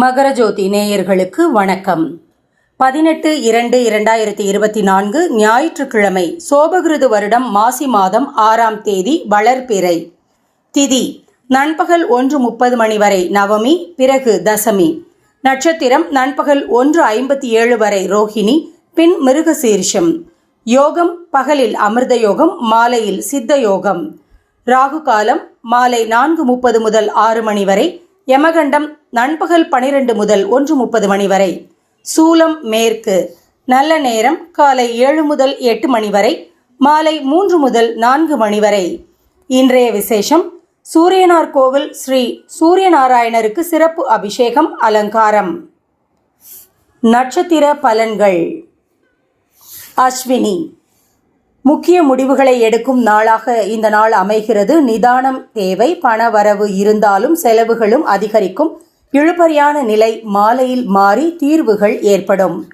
மகரஜோதி நேயர்களுக்கு வணக்கம். பதினெட்டு இரண்டு இரண்டாயிரத்தி இருபத்தி நான்கு ஞாயிற்றுக்கிழமை சோபகிருது வருடம் மாசி மாதம் ஆறாம் தேதி வளர்பிறை. திதி நண்பகல் ஒன்று முப்பது மணி வரை நவமி பிறகு தசமி. நட்சத்திரம் நண்பகல் ஒன்று ஐம்பத்தி ஏழு வரை ரோஹிணி பின் மிருகசீர்ஷம். யோகம் பகலில் அமிர்த யோகம் மாலையில் சித்த யோகம். ராகு காலம் மாலை நான்கு முப்பது முதல் ஆறு மணி வரை யமகண்டம் நண்பகல் பனிரெண்டு முதல் ஒன்று முப்பது மணி வரை. சூலம் மேற்கு. நல்ல நேரம் காலை ஏழு முதல் எட்டு மணி வரை. மாலை மூன்று முதல் நான்கு மணி வரை. இன்றைய விசேஷம் சூரியனார் கோவில் ஸ்ரீ சூரியநாராயணருக்கு சிறப்பு அபிஷேகம் அலங்காரம். நட்சத்திர பலன்கள். அஸ்வினி. முக்கிய முடிவுகளை எடுக்கும் நாளாக இந்த நாள் அமைகிறது. நிதானம் தேவை பணவரவு இருந்தாலும் செலவுகளும் அதிகரிக்கும். இழுபறியான நிலை மாலையில் மாறி தீர்வுகள் ஏற்படும்.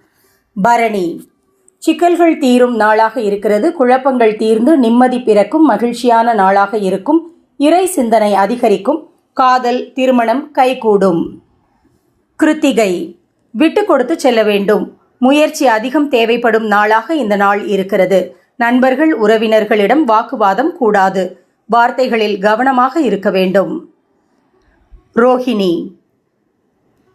பரணி. சிக்கல்கள் தீரும் நாளாக இருக்கிறது. குழப்பங்கள் தீர்ந்து நிம்மதி பிறக்கும். மகிழ்ச்சியான நாளாக இருக்கும். இறை சிந்தனை அதிகரிக்கும். காதல் திருமணம் கைகூடும். கிருத்திகை. விட்டு கொடுத்து செல்ல வேண்டும். முயற்சி அதிகம் தேவைப்படும் நாளாக இந்த நாள் இருக்கிறது. நண்பர்கள் உறவினர்களிடம் வாக்குவாதம் கூடாது. வார்த்தைகளில் கவனமாக இருக்க வேண்டும். ரோஹிணி.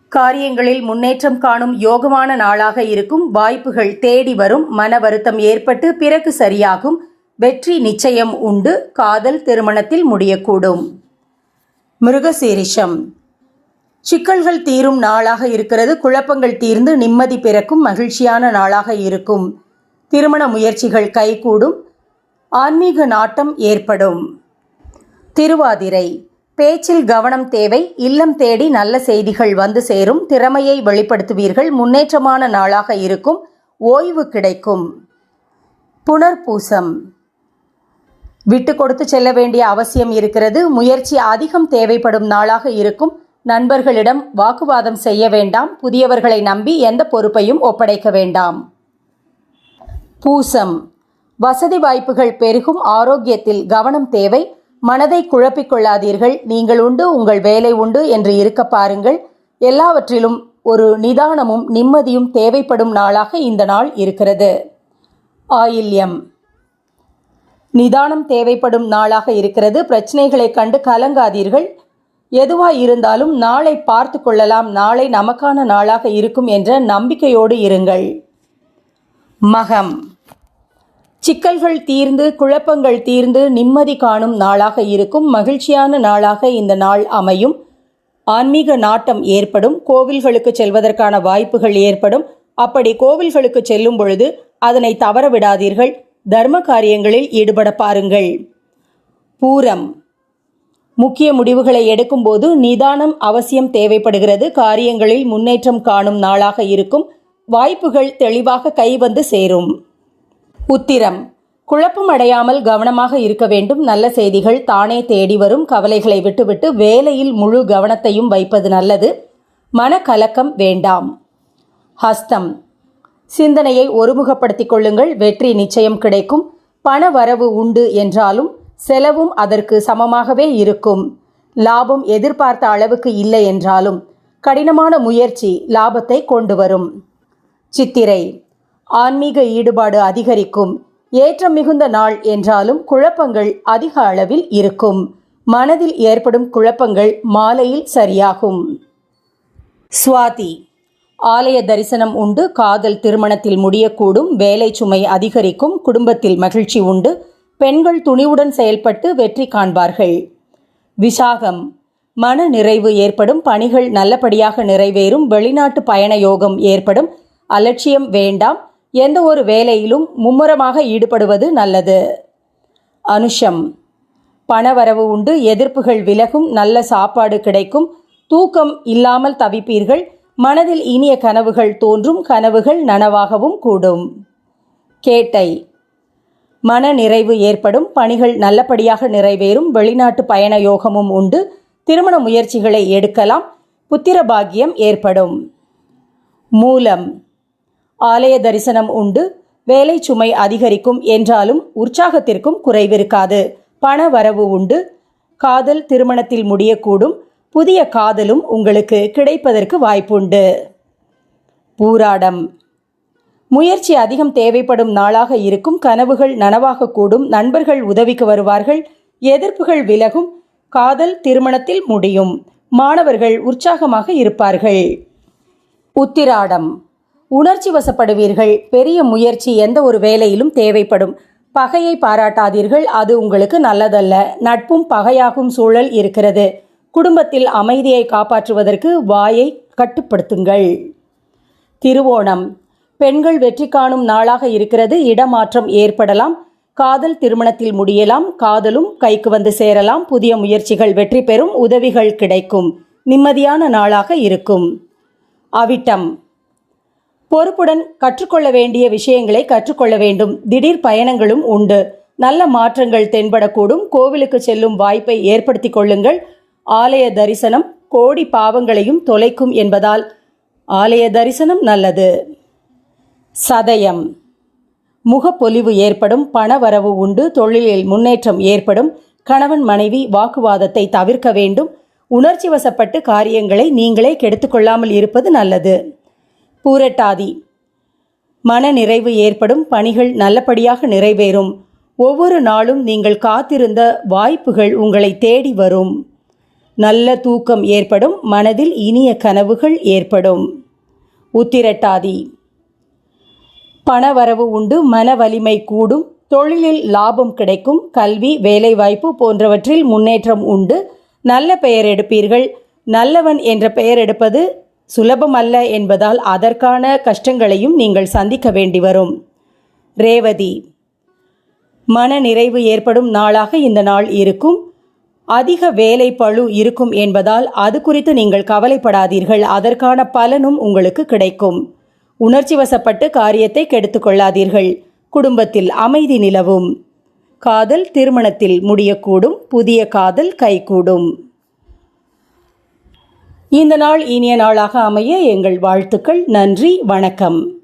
காரியங்களில் முன்னேற்றம் காணும் யோகமான நாளாக இருக்கும். வாய்ப்புகள் தேடி வரும். மன வருத்தம் ஏற்பட்டு பிறகு சரியாகும். வெற்றி நிச்சயம் உண்டு. காதல் திருமணத்தில் முடியக்கூடும். மிருகசீரிஷம். சிக்கல்கள் தீரும் நாளாக இருக்கிறது. குழப்பங்கள் தீர்ந்து நிம்மதி பிறக்கும். மகிழ்ச்சியான நாளாக இருக்கும். திருமண முயற்சிகள் கைகூடும் ஆன்மீக நாட்டம் ஏற்படும். திருவாதிரை பேச்சில் கவனம் தேவை இல்லம் தேடி நல்ல செய்திகள் வந்து சேரும் திறமையை வெளிப்படுத்துவீர்கள் முன்னேற்றமான நாளாக இருக்கும் ஓய்வு கிடைக்கும். புனர்பூசம். விட்டு கொடுத்து செல்ல வேண்டிய அவசியம் இருக்கிறது முயற்சி அதிகம் தேவைப்படும் நாளாக இருக்கும் நண்பர்களிடம் வாக்குவாதம் செய்ய வேண்டாம் புதியவர்களை நம்பி எந்த பொறுப்பையும் ஒப்படைக்க வேண்டாம். பூசம். வசதி வாய்ப்புகள் பெருகும் ஆரோக்கியத்தில் கவனம் தேவை. மனதை குழப்பிக்கொள்ளாதீர்கள் நீங்கள் உண்டு உங்கள் வேலை உண்டு என்று இருக்க பாருங்கள். எல்லாவற்றிலும் ஒரு நிதானமும் நிம்மதியும் தேவைப்படும் நாளாக இந்த நாள் இருக்கிறது. ஆயில்யம். நிதானம் தேவைப்படும் நாளாக இருக்கிறது. பிரச்சனைகளை கண்டு கலங்காதீர்கள். எதுவாக இருந்தாலும் நாளை பார்த்து கொள்ளலாம். நாளை நமக்கான நாளாக இருக்கும் என்ற நம்பிக்கையோடு இருங்கள். மகம். சிக்கல்கள் தீர்ந்து குழப்பங்கள் தீர்ந்து நிம்மதி காணும் நாளாக இருக்கும். மகிழ்ச்சியான நாளாக இந்த நாள் அமையும். ஆன்மீக நாட்டம் ஏற்படும். கோவில்களுக்கு செல்வதற்கான வாய்ப்புகள் ஏற்படும். அப்படி கோவில்களுக்கு செல்லும் பொழுது அதனை தவற விடாதீர்கள். தர்ம காரியங்களில் ஈடுபட பாருங்கள். பூரம். முக்கிய முடிவுகளை எடுக்கும்போது நிதானம் அவசியம் தேவைப்படுகிறது. காரியங்களில் முன்னேற்றம் காணும் நாளாக இருக்கும். வாய்ப்புகள் தெளிவாக கைவந்து சேரும். உத்திரம். குழப்பம் அடையாமல் கவனமாக இருக்க வேண்டும். நல்ல செய்திகள் தானே தேடி வரும். கவலைகளை விட்டுவிட்டு வேலையில் முழு கவனத்தையும் வைப்பது நல்லது. மனக்கலக்கம் வேண்டாம். ஹஸ்தம். சிந்தனையை ஒருமுகப்படுத்திக் கொள்ளுங்கள். வெற்றி நிச்சயம் கிடைக்கும். பண வரவு உண்டு என்றாலும் செலவும் அதற்கு சமமாகவே இருக்கும். லாபம் எதிர்பார்த்த அளவுக்கு இல்லை என்றாலும் கடினமான முயற்சி லாபத்தை கொண்டு வரும். சித்திரை. ஆன்மீக ஈடுபாடு அதிகரிக்கும். ஏற்றம் மிகுந்த நாள் என்றாலும் குழப்பங்கள் அதிக அளவில் இருக்கும். மனதில் ஏற்படும் குழப்பங்கள் மாலையில் சரியாகும். சுவாதி ஆலய தரிசனம் உண்டு காதல் திருமணத்தில் முடியக்கூடும் வேலை சுமை அதிகரிக்கும் குடும்பத்தில் மகிழ்ச்சி உண்டு பெண்கள் துணிவுடன் செயல்பட்டு வெற்றி காண்பார்கள். விசாகம் மன நிறைவு ஏற்படும் பணிகள் நல்லபடியாக நிறைவேறும் வெளிநாட்டு பயண யோகம் ஏற்படும் அலட்சியம் வேண்டாம் எந்த ஒரு வேலையிலும் மும்முரமாக ஈடுபடுவது நல்லது. அனுஷம். பணவரவு உண்டு எதிர்ப்புகள் விலகும் நல்ல சாப்பாடு கிடைக்கும் தூக்கம் இல்லாமல் தவிப்பீர்கள் மனதில் இனிய கனவுகள் தோன்றும் கனவுகள் நனவாகவும் கூடும். கேட்டை. மன நிறைவு ஏற்படும் பணிகள் நல்லபடியாக நிறைவேறும் வெளிநாட்டு பயண யோகமும் உண்டு திருமண முயற்சிகளை எடுக்கலாம் புத்திர பாக்கியம் ஏற்படும். மூலம். ஆலய தரிசனம் உண்டு. வேலை சுமை அதிகரிக்கும் என்றாலும் உற்சாகத்திற்கும் குறைவிருக்காது. பண வரவு உண்டு. காதல் திருமணத்தில் முடியக்கூடும். புதிய காதலும் உங்களுக்கு கிடைப்பதற்கு வாய்ப்புண்டு. பூராடம். முயற்சி அதிகம் தேவைப்படும் நாளாக இருக்கும். கனவுகள் நனவாகக்கூடும். நண்பர்கள் உதவிக்கு வருவார்கள். எதிர்ப்புகள் விலகும். காதல் திருமணத்தில் முடியும். மாணவர்கள் உற்சாகமாக இருப்பார்கள். உத்திராடம். உணர்ச்சி வசப்படுவீர்கள். பெரிய முயற்சி எந்த ஒரு வேலையிலும் தேவைப்படும். பகையை பாராட்டாதீர்கள். அது உங்களுக்கு நல்லதல்ல. நட்பும் பகையாகும் சூழல் இருக்கிறது. குடும்பத்தில் அமைதியை காப்பாற்றுவதற்கு வாயை கட்டுப்படுத்துங்கள். திருவோணம். பெண்கள் வெற்றி காணும் நாளாக இருக்கிறது. இடமாற்றம் ஏற்படலாம். காதல் திருமணத்தில் முடியலாம். காதலும் கைக்கு வந்து சேரலாம். புதிய முயற்சிகள் வெற்றி பெறும். உதவிகள் கிடைக்கும். நிம்மதியான நாளாக இருக்கும். அவிட்டம். பொறுப்புடன் கற்றுக்கொள்ள வேண்டிய விஷயங்களை கற்றுக்கொள்ள வேண்டும். திடீர் பயணங்களும் உண்டு. நல்ல மாற்றங்கள் தென்படக்கூடும். கோவிலுக்கு செல்லும் வாய்ப்பை ஏற்படுத்திக் கொள்ளுங்கள். ஆலய தரிசனம் கோடி பாவங்களையும் தொலைக்கும் என்பதால் ஆலய தரிசனம் நல்லது. சதயம். முகப்பொலிவு ஏற்படும். பணவரவு உண்டு. தொழிலில் முன்னேற்றம் ஏற்படும். கணவன் மனைவி வாக்குவாதத்தை தவிர்க்க வேண்டும். உணர்ச்சி வசப்பட்டு காரியங்களை நீங்களே கெடுத்துக்கொள்ளாமல் இருப்பது நல்லது. பூரட்டாதி. மன நிறைவு ஏற்படும் பணிகள் நல்லபடியாக நிறைவேறும். ஒவ்வொரு நாளும் நீங்கள் காத்திருந்த வாய்ப்புகள் உங்களை தேடி வரும். நல்ல தூக்கம் ஏற்படும் மனதில் இனிய கனவுகள் ஏற்படும். உத்திரட்டாதி. பணவரவு உண்டு மன வலிமை கூடும் தொழிலில் லாபம் கிடைக்கும் கல்வி வேலைவாய்ப்பு போன்றவற்றில் முன்னேற்றம் உண்டு. நல்ல பெயர் எடுப்பீர்கள். நல்லவன் என்ற பெயர் எடுப்பது சுலபமல்ல என்பதால் அதற்கான கஷ்டங்களையும் நீங்கள் சந்திக்க வேண்டி வரும். ரேவதி. மன நிறைவு ஏற்படும் நாளாக இந்த நாள் இருக்கும். அதிக வேலை பளு இருக்கும் என்பதால் அது குறித்து நீங்கள் கவலைப்படாதீர்கள். அதற்கான பலனும் உங்களுக்கு கிடைக்கும். உணர்ச்சி வசப்பட்டு காரியத்தை கெடுத்துக்கொள்ளாதீர்கள் குடும்பத்தில் அமைதி நிலவும். காதல் திருமணத்தில் முடியக்கூடும். புதிய காதல் கைகூடும். இந்த நாள் இனிய நாளாக அமைய எங்கள் வாழ்த்துக்கள். நன்றி வணக்கம்.